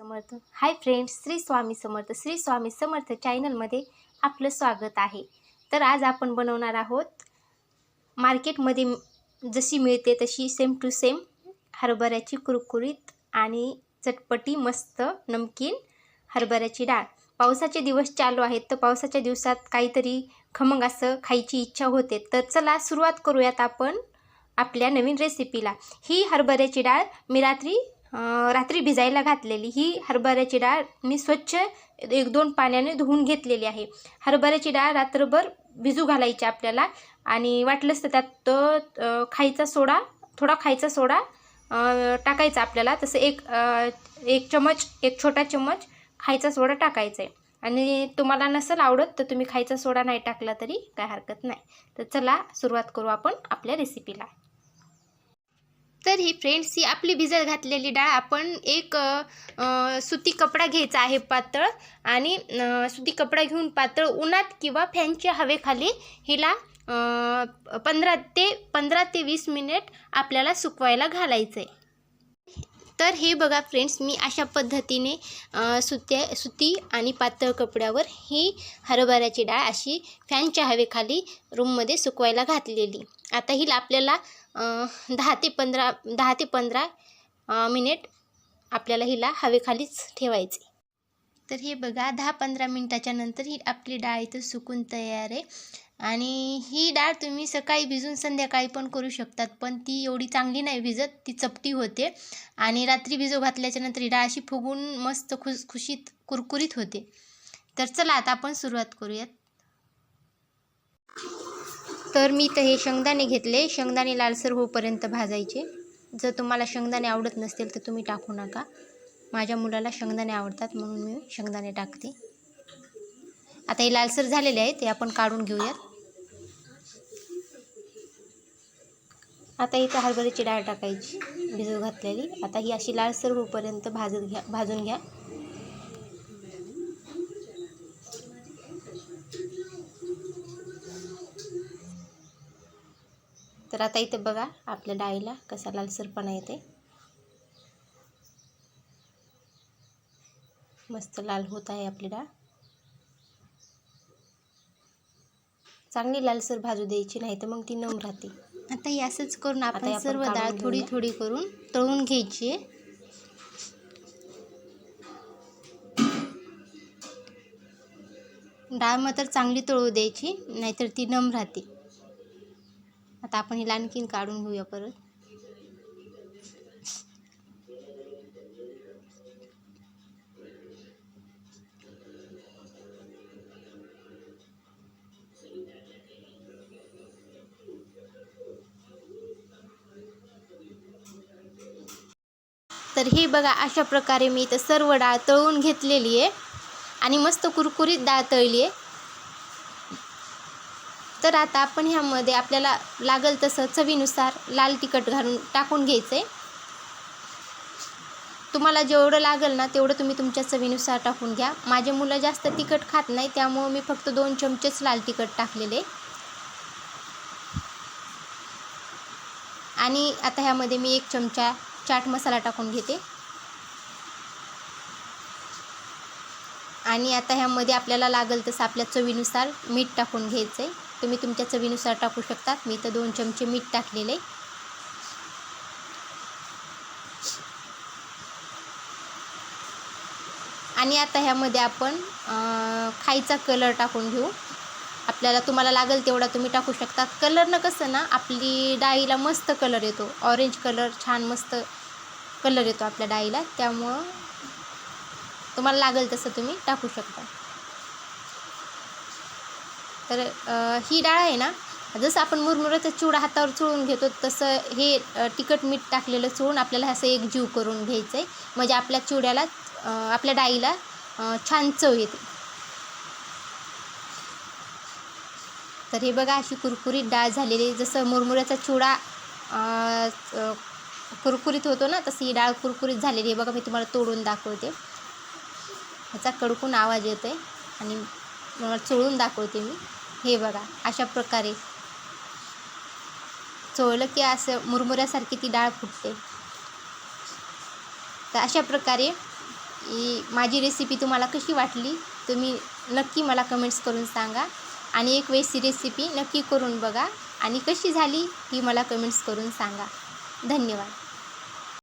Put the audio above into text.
समर्थ. Hi friends Shri Swami Samarth. Shri Swami Samarth चॅनलमध्ये आपलं स्वागत आहे. तर आज आपण बनवणार आहोत मार्केटमध्ये जशी मिळते तशी सेम टू सेम हरभऱ्याची कुरकुरीत आणि चटपटी मस्त नमकीन हरभऱ्याची डाळ. पावसाचे दिवस चालू आहेत तर पावसाच्या दिवसात काहीतरी खमंग असं खायची इच्छा होते. तर चला सुरुवात करूयात आपण आपल्या नवीन रेसिपीला ही हरभऱ्याची डाळ मी रात्री रात्री भिजायला घातलेली ही हरभऱ्याची डाळ मी स्वच्छ एक दोन पाण्याने धुवून घेतलेली आहे. हरभऱ्याची डाळ रात्रभर भिजू घालायची आपल्याला आणि वाटलंच तर त्यात तो खायचा सोडा थोडा खायचा सोडा टाकायचा आपल्याला. तसं एक एक चमच एक छोटा चमच खायचा सोडा टाकायचा आहे आणि तुम्हाला नसेल आवडत तर तुम्ही खायचा सोडा नाही टाकला तरी काय हरकत नाही. तर चला सुरुवात करू आपण आपल्या रेसिपीला तर ही फ्रेंड्स ही आपली भिजत घातलेली डाळ आपण एक सुती कपडा घ्यायचा आहे पातळ आणि सुती कपडा घेऊन पातळ उन्हात किंवा फॅनच्या हवेखाली हिला पंधरा ते पंधरा ते वीस मिनिट आपल्याला सुकवायला घालायचं आहे तर हे बघा फ्रेंड्स मी अशा पद्धतीने सुत्या सुती आणि पातळ कपड्यावर ही हरभऱ्याची डाळ अशी फॅनच्या हवेखाली रूममध्ये सुकवायला घातलेली. आता हिला आपल्याला दहा ते पंधरा दहा ते पंधरा मिनिट आपल्याला हिला हवेखालीच ठेवायचे. तर हे बघा दहा पंधरा मिनटाच्या नंतर ही आपली डाळ इथं सुकून तयार आहे. आणि ही डाळ तुम्ही सकाळी भिजून संध्याकाळी पण करू शकतात पण ती एवढी चांगली नाही भिजत ती चपटी होते. आणि रात्री भिजू घातल्याच्यानंतर ही डाळ अशी फुगून मस्त खुश खुशीत कुरकुरीत होते. तर चला आता आपण सुरुवात करूयात. तर मी तर हे शेंगदाणे घेतले. शेंगदाणे लालसर होईपर्यंत भाजायचे. जर तुम्हाला शेंगदाणे आवडत नसतील तर तुम्ही टाकू नका. माझ्या मुलाला शेंगदाणे आवडतात म्हणून मी शेंगदाणे टाकते. आता हे लालसर झालेले आहेत ते आपण काढून घेऊयात. आता इथं हरभऱ्याची डाळ टाकायची भिजत घातलेली. आता ही अशी लालसर होईपर्यंत भाजत घ्या भाजून घ्या. तर आता इथं बघा आपल्या डाळीला कसा लालसरपणा येते. मस्त लाल होत आहे आपली डाळ. चांगली लालसर भाजू द्यायची नाही तर मग ती नम राहते. आता हे असंच करून आपण सर्व डाळ थोडी. थोडी करून तळून घ्यायची आहे. डाळ मात्र चांगली तळू द्यायची नाहीतर ती नम राहते. आता आपण हिला आणखीन काढून घेऊया परत. तर हे बघा अशा प्रकारे मी इथं सर्व डाळ तळून घेतलेली आहे. आणि मस्त कुरकुरीत डाळ तळली आहे. तर आता आपण ह्यामध्ये आपल्याला लागल तसं चवीनुसार लाल तिखट घालून टाकून घ्यायचं आहे तुम्हाला जेवढं लागेल ना तेवढं तुम्ही तुमच्या चवीनुसार टाकून घ्या. माझे मुलं जास्त तिखट खात नाही त्यामुळं मी फक्त दोन चमचेच लाल तिखट टाकलेले. आणि आता ह्यामध्ये मी एक चमचा चाट मसाला टाकून घेते. आणि आता ह्यामध्ये आपल्याला लागेल तसं आपल्या चवीनुसार मीठ टाकून घ्यायचं आहे तुम्ही तुमच्या चवीनुसार टाकू शकतात. मी तर दोन चमचे मीठ टाकलेले. आणि आता ह्यामध्ये आपण खायचा कलर टाकून घेऊ. आपल्याला तुम्हाला लागेल तेवढा तुम्ही टाकू शकतात. कलरनं कसं ना आपली डाळीला मस्त कलर येतो. ऑरेंज कलर छान मस्त कलर येतो आपल्या डाळीला त्यामुळं तुम्हाला लागेल तसं तुम्ही टाकू शकता. तर ही डाळ आहे ना जसं आपण मुरमुऱ्याचा चिवडा हातावर चोळून घेतो तसं हे तिखट मीठ टाकलेलं चोळून आपल्याला असं एक जीव करून घ्यायचं आहे म्हणजे आपल्या चिवड्याला आपल्या डाळीला छान चव येते. तर हे बघा अशी कुरकुरीत डाळ झालेली आहे. जसं मुरमुऱ्याचा चिवडा कुरकुरीत होतो ना तशी ही डाळ कुरकुरीत झालेली आहे. बघा मी तुम्हाला तोडून दाखवते. ह्याचा कडकून आवाज येतो आहे आणि तुम्हाला चोळून दाखवते मी. हे बघा अशा प्रकारे. चोळलं की असं मुरमुऱ्यासारखी ती डाळ फुटते. तर अशा प्रकारे ही माझी रेसिपी तुम्हाला कशी वाटली तुम्ही नक्की मला कमेंट्स करून सांगा. आणि एक वेळची रेसिपी नक्की करून बघा. आणि कशी झाली ही मला कमेंट्स करून सांगा. धन्यवाद.